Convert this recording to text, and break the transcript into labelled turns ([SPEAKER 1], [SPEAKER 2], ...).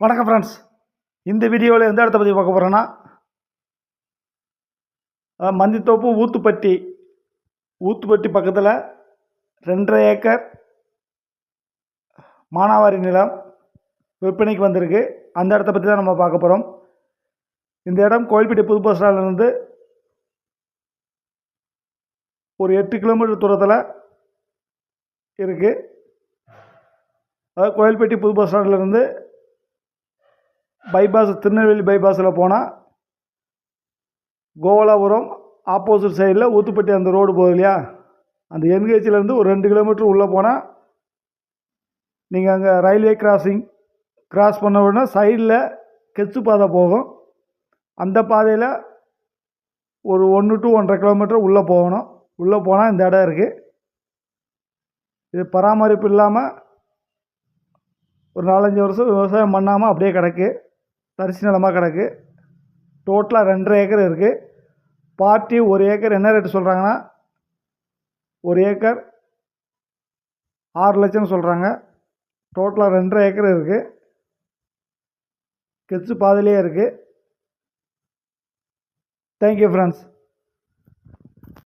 [SPEAKER 1] வணக்கம் ஃப்ரெண்ட்ஸ் இந்த வீடியோவில் எந்த இடத்த பற்றி பார்க்க போகிறோன்னா மந்தித்தோப்பு ஊத்துப்பட்டி. ஊத்துப்பட்டி பக்கத்தில் ரெண்டரை ஏக்கர் மானாவாரி நிலம் விற்பனைக்கு வந்திருக்கு. அந்த இடத்த பற்றி தான் நம்ம பார்க்க போகிறோம் இந்த இடம் கோயில்பட்டி புது பஸ் ஸ்டாண்ட்லேருந்து ஒரு எட்டு கிலோமீட்டர் தூரத்தில் இருக்குது அதாவது கோயில்பட்டி புது பஸ் ஸ்டாண்ட்லேருந்து பைபாஸ் திருநெல்வேலி பைபாஸில் போனால் கோவலாபுரம் ஆப்போசிட் சைடில் ஊத்துப்பட்டி அந்த ரோடு போகுது இல்லையா? அந்த என்ஹெச்லேருந்து ஒரு ரெண்டு கிலோமீட்டர் உள்ளே போனால் நீங்கள் அங்கே ரயில்வே கிராசிங் கிராஸ் பண்ண உடனே சைடில் கெச்சு பாதை போகும். அந்த பாதையில் ஒரு ஒன்று டு ஒன்றரை கிலோமீட்டர் உள்ளே போகணும். உள்ளே போனால் இந்த இடம் இருக்குது இது பராமரிப்பு இல்லாமல் ஒரு நாலஞ்சு வருஷம் விவசாயம் பண்ணாமல் அப்படியே கிடக்கு. தரிசு நிலமாக கிடக்கு. டோட்டலாக ரெண்டரை ஏக்கர் இருக்குது பார்ட்டி ஒரு ஏக்கர் என்ன ரேட்டு சொல்கிறாங்கன்னா ஒரு ஏக்கர் ஆறு லட்சம்னு சொல்கிறாங்க டோட்டலாக ரெண்டரை ஏக்கர் இருக்குது கெச்சு பாதிலே இருக்குது தேங்க்யூ ஃப்ரெண்ட்ஸ்